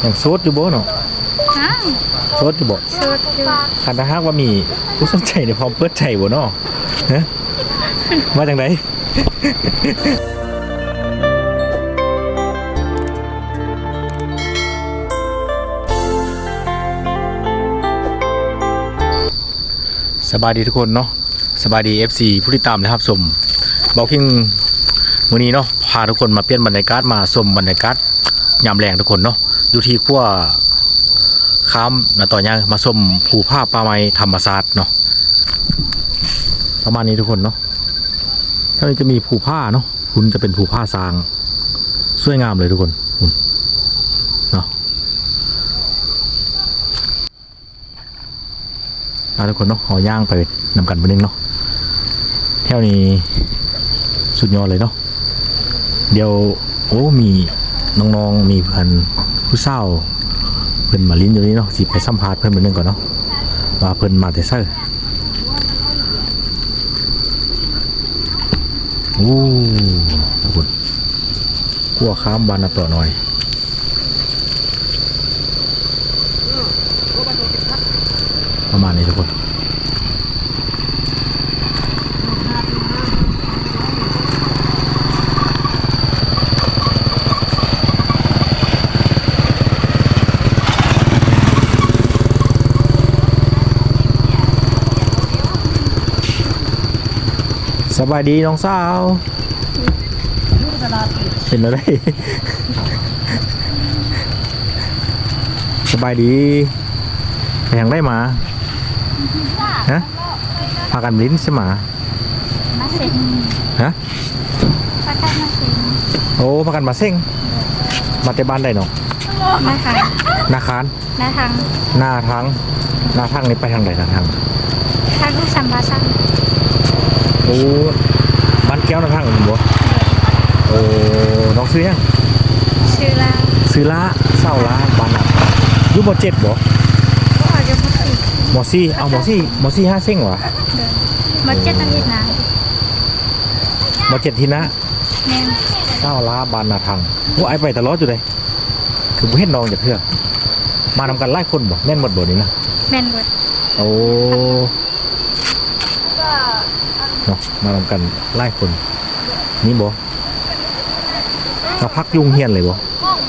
อย่างโซดอยู่บ่เนาะอ้าวโซดอยู่บ่สดอยู่คันถ้าหากว่ามีผู้สนใจในพร้อมเปิดใจบ่เนาะฮะมาจากไหนสบายดีทุกคนเนาะ สบายดี FC ผู้ติดตามนะครับสมบอกคิงมื้อนี้เนาะพาทุกคนมาเปลี่ยนบรรยากาศมาชมบรรยากาศยามแรงทุกคนเนาะอยู่ที่ขั้วค้ามนะต่อย่างมาชมภูผาป่าไม้ธรรมศาสตร์เนาะประมาณนี้ทุกคนเนาะถ้านี้จะมีภูผ้าเนาะคุณจะเป็นภูผ้าสางสวยงามเลยทุกคนอืมเนาะเอาทุกคนเนาะหอย่างไปนำกันไปนึงเนาะ แถวนี้สุดยอดเลยเนาะเดี๋ยวโอ้มีน้องๆมีเพื่อนผู้เศร้าเพิ่นมาลิ้นอยู่นี่เนาะสิไปสัมภาษณ์เพิ่นเป็นนึงก่อนเนาะว่าเพิ่นมาแต่ไสโอ้ทุกคนกลัวข้ามบานนะต่อหน่อยประมาณนี้ทุกคน สบายดีน้องสาวเป็นอะไร สบายดีไปยังได้มาฮะพากันลิ้นใช่ไหมมาเซ็งฮะประกันมาเซ็งโอ้พากันมาเส้งมาแต่บ้านได้เนาะนะคะนาคารหน้าทางหน้าทางหน้าทางนี่ไปทางไหนหน้าทางทางลูกสัมภาษณ์ โอ้บ้านแก้วหน้าทางอื่นบ่โอ้น้องซื้อยังชื่อลาวซื้อละเศร้าละบ้านน่ะอยู่บ่เจ็ดบ่ก็อาจจะมาติดหมอซี่เอาหมอซี่หมอซี่ห้าเส้งวะเดินมาเจ็ดอาทิตย์นะหมอเจ็ดทีนะแม่นเศร้าละบ้านนาทางว่าไอไปตลอดอยู่เลยคือบ่เห็นน้องจากเพื่อ มานำกันไล่คนบ่แม่นหมดบ่นี่นะแม่นเบิดโอ้เนาะมานำกันไล่คนนี่บ่มาพักยุงเฮียนเลยบ่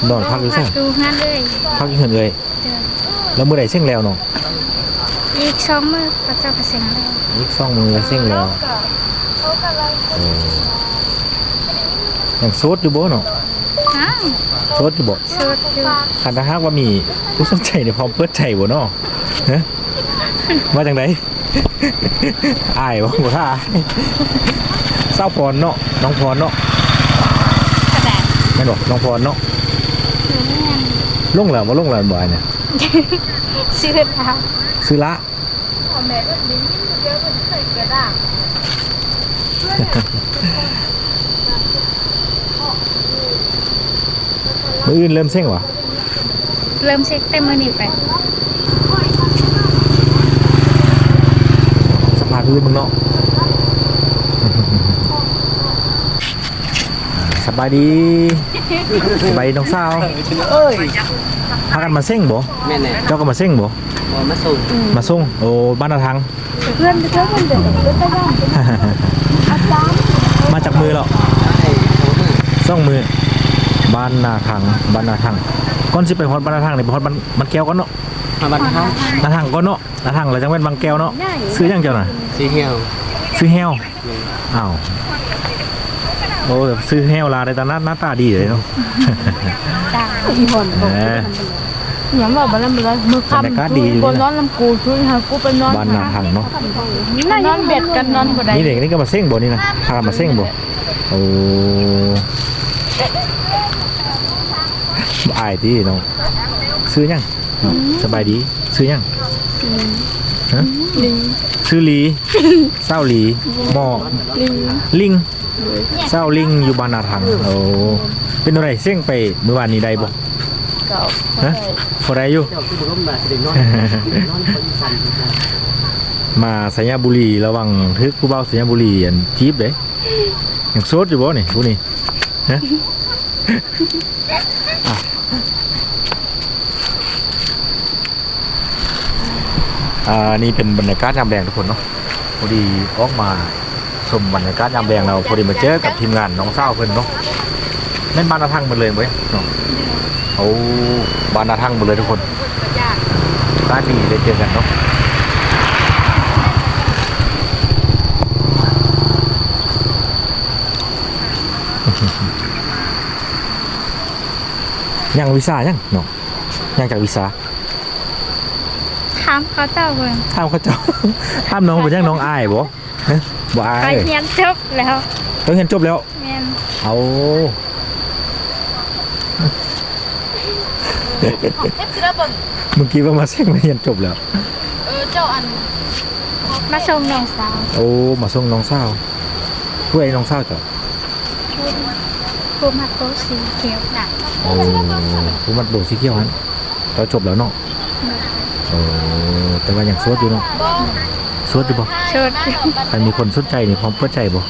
นอนพักอยู่พัใช่กดูงานเลยพักอยู่เฮียนเลยเดินแล้วมื้อใดเส้งแล้วน้องอีกสองมือพระเจ้าประเสงแล้วอีกสองมือเส้งแล้วโอ้ยังโซดอยู่บ่เนาะ อ้าวโซดอยู่บ่สดอยู่คันถ้าหากว่ามีผู้สนใจในพร้อมเปิดใจบ่เนาะฮะมาจากไหนอายบ่บ่ท่าอายเศร้าพรเนาะน้องพรเนาะกระแดดแม่นบ่น้องพรเนาะหรือแม่นลงแล้วบ่ลงแล้วบ่อันเนี่ยชื่อลาวซื้อละมื้อ อื่นเริ่มเส้งวะเริ่มเช็คแต่มือนี้ไปสภาพพื้นมึงเนาะอ่าสบายดีสบายดีน้องสาวเอ้ยพากันมาเส้งบ่แม่เนี่ยเจ้าก็มาเส้งบ่บอมาส่งมาส่งโอ้บ้านนาทังเพื่อนเพื่อนเดินเพื่อนไปบ้านมาจากมือแล้วให้โทรมือซ่องมือ บ้านนาทังบ้านนาทังก่อนสิไปฮอดบ้านนาทังนี่ไปฮอดบ้านบ้านแก้วก่อนเนาะมาบันทังนาทังก่อนเนาะนาทังแล้วจังแม่นบางแก้วเนาะซื้อยังเจ้าน่ะสีเหี่ยวซื้อแฮวอ้าวโอ้แต่ซื้อแฮวลาได้ตาหน้าหน้าตาดีเลยเนาะจ้าอีหอนเออหยังบอกบ่แล้วมันเลยมือบรรยากาศดีอยู่บนี่นนะนอนลำกูช่วยหากูไปนอนบ้านนาทังเนาะนอนเบ็ดกันนอนบ่ได้นี่เด็กนี่ก็มาเส้งบ่นี่นะพากันมาเส้งบ่โอ้ อายดีน้องซื้อยังสบายดี ซื้อยังฮะลิงซื้อหลีเศร้าหลีหมอลิงลิงเศร้าลิงอยู่บ้านนาทังโอ้เป็นอะไรเส้งไปเมื่อวานนี้ได้บ่เก่าฮะพอได้อยู่เจ้าคือบุรุษมาสิเด็กนอนนอนคนอีสานอีสานมาสัญญาบุรีระวังทึกผู้เบาสัญญาบุรีอันจีบเด้ยังโซดอยู่บ่นี่ผู้นี่ฮะอะ อ่านี่เป็นบรรยากาศยามแดงทุกคนเนาะพอดีออกมาชมบรรยากาศยามแดงเราพอดีมาเจอกับทีมงานน้องสาเพิ่นเนาะแม่นบ้านนาทั้งหมดเลยเว้ยเนาะเขาบ้านนาทั้งหมดเลยทุกคนบ้านดีได้เจอกันเนาะยังวีซ่ายังเนาะยังจากวีซ่าามเขาเจ้าเบิ่งถามเขาเจ้า ถามน้องเป็นยังน้องอายบ่ฮะบ่อาไปยเรียนจบแล้วต้องเรียนจบแล้ว แม่นเอาเฮ็ดสิได้เบิ่งเมื่อกี้ว่ามาเซ็งมาเรียนจบแล้ว เออเจ้าอันมาส่งน้องสาวโอ้ มาส่งน้องสาวผู้ใดน้องสาวเจ้ะภูมิฮัตโตสีเขียวน่ะโอ้ผู้มัดโบสีเขียวฮันตอนจบแล้วเนาะ โอ้แต่ว่ายังโสดอยู่เนาะโสดอยู่บ่เชิญใครมีคนสนใจนี่พร้อมเปิดใจบ่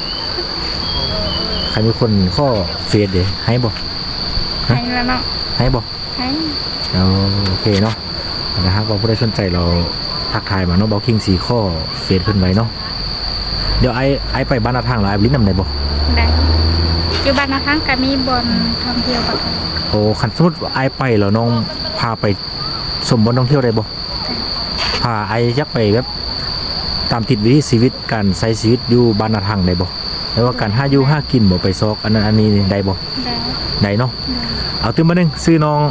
ใครมีคนข้อเฟซเด้ให้บ่ให้แล้วเนาะให้บ่ให้เอาโอเคเนาะนะครับว่าผู้ใดสนใจเราทักทายมาเนาะบอกคิงสีข้อเฟซเพิ่นไว้เนาะเดี๋ยวไอ้ไอ้ไปบ้านนาทางแล้วไอ้บลิ้นนำได้บ่ได้อยู่บ้านนะคะก็มีบอนท่องเที่ยวบักโอ้คันสมมุติว่าไอ้ไปแล้วน้องพาไปสมบนท่องเที่ยวได้บ่ พาไอ้ยักไปแบบตามติดวิถีชีวิตการใช้ชีวิตอยู่บ้านนาทางได้บ่แล้วว่าการหาอยู่หากินบ่ไปซอก อันนั้นอันนี้ได้บ่ได้ได้เนาะเอาตื้มมาหนึงซื้อน้อง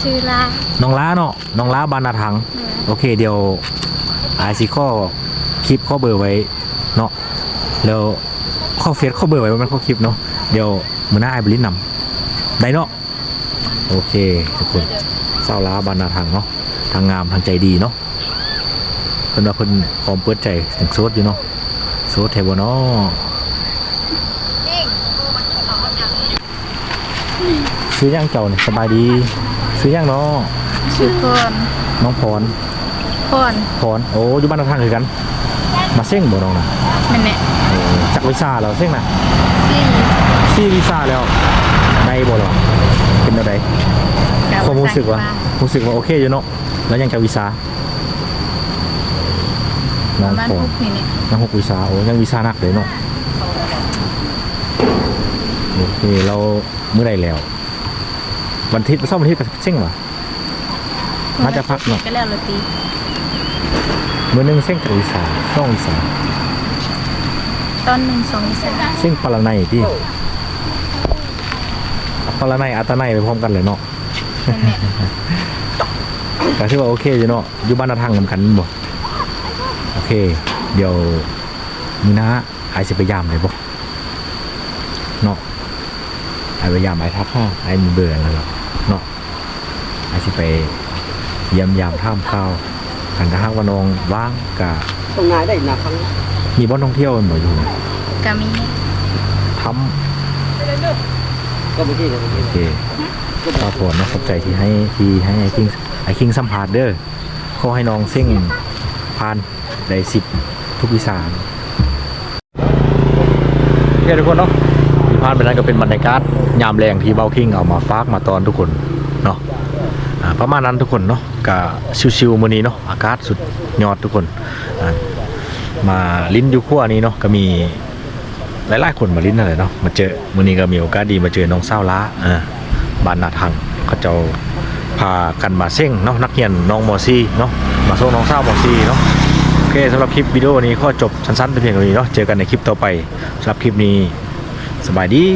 ชื่อลาน้องล้าเนาะน้องล้าบ้านนาทางเด้อโอเคเดี๋ยวอาสิข้อคลิปข้อเบอร์ไว้เนาะแล้วข้อเฟซข้อเบอร์ไว้ว่ามันข้อคลิปเนาะเดี๋ยวมือหน้าไอ้บรินนำได้เนาะโอเคทุกคนเศร้าล้าบานนาทางเนาะ ทางงามทางใจดีเนาะเพิ่นว่าเพิ่นพร้อมเปิดใจถึงโซดอยู่เนาะโซดเทวเนาะซื้อย่างเจ้าเนี่ยสบายดี ซื้อย่างเนาะชื่อพรน้องพรพรพรโอ้อยู่บ้านทางคือกัน มาเส้งบ่น้องนะนั่นแหละโอ้จักวิชาแล้วเส้งนะสี่ซี่วิชาแล้วได้บ่หรอเป็นอะไรความรู้สึกว่ารู้สึกว่าโอเคอยู่เนาะ แล้วยังจักวิชาน้องบ้านพรพุกนี่เนี่ยยังหกวิชาโอ้ยังวิชานักเลยเนาะโอเคเราเมื่อไรแล้ว วันอาทิตย์วันเสาร์วันอาทิตย์ก็เส้งวะมาจะพักเนาะก็แล้วละตีมื้อหนึงเส้งจักวิชาสองวิชาตอนหนึ่งสองวิชาเส้งปรนัยที่ปรนัยอัตนัยไปพร้อมกันเลยเนาะ นั่นแหละ ก็ถือว่าโอเคอยู่เนาะอยู่บ้านนาทางสำคัญบ่โอเค เดี๋ยวมีนะไอายสิไปยามเลยบ่เนาะไอายไปยามไอายทักห้าไอายมีเบื่อแล้วหรอกเนาะไอายสิไปเยี่ยมยามท่ามข้าวกันถ้าหากว่าน้องว่างกะตรงงานได้นะครั้งมีบ่อนท่องเที่ยวมันบ่อยู่ก็มีทำก็ไม่ใช่เลยโอเค ขอบคุณนะขอบใจที่ให้ที่ให้ไอคิงไอคิงสัมภาษณ์เด้อขอให้น้องเซิ่งผ่านได้สิบทุกวิชาโอเคทุกคนเนาะที่ผ่านไปนั้นก็เป็นบรรยากาศยามแรงที่เบาคิงเอามาฝากมาตอนทุกคนเนาะอ่าประมาณนั้นทุกคนเนาะกับชิวๆมื้อนี้เนาะอากาศสุดยอดทุกคนมาลิ้นอยู่ขั้วนี้เนาะก็มีหลายๆคนมาลิ้นอะไรเนาะมาเจอมื้อนี้ก็มีโอกาสดีมาเจอน้องเศร้าล้าอ่า บ้านนาทังเขาเจ้าพากันมาเส้งเนาะนักเรียนน้องมอซี่เนาะมาส่งน้องสาวมอซี่เนาะโอเคสำหรับคลิปวิดีโอนี้ก็จบสั้นๆแต่เพียงเท่านี้เนาะเจอกันในคลิปต่อไปสำหรับคลิปนี้สบายดี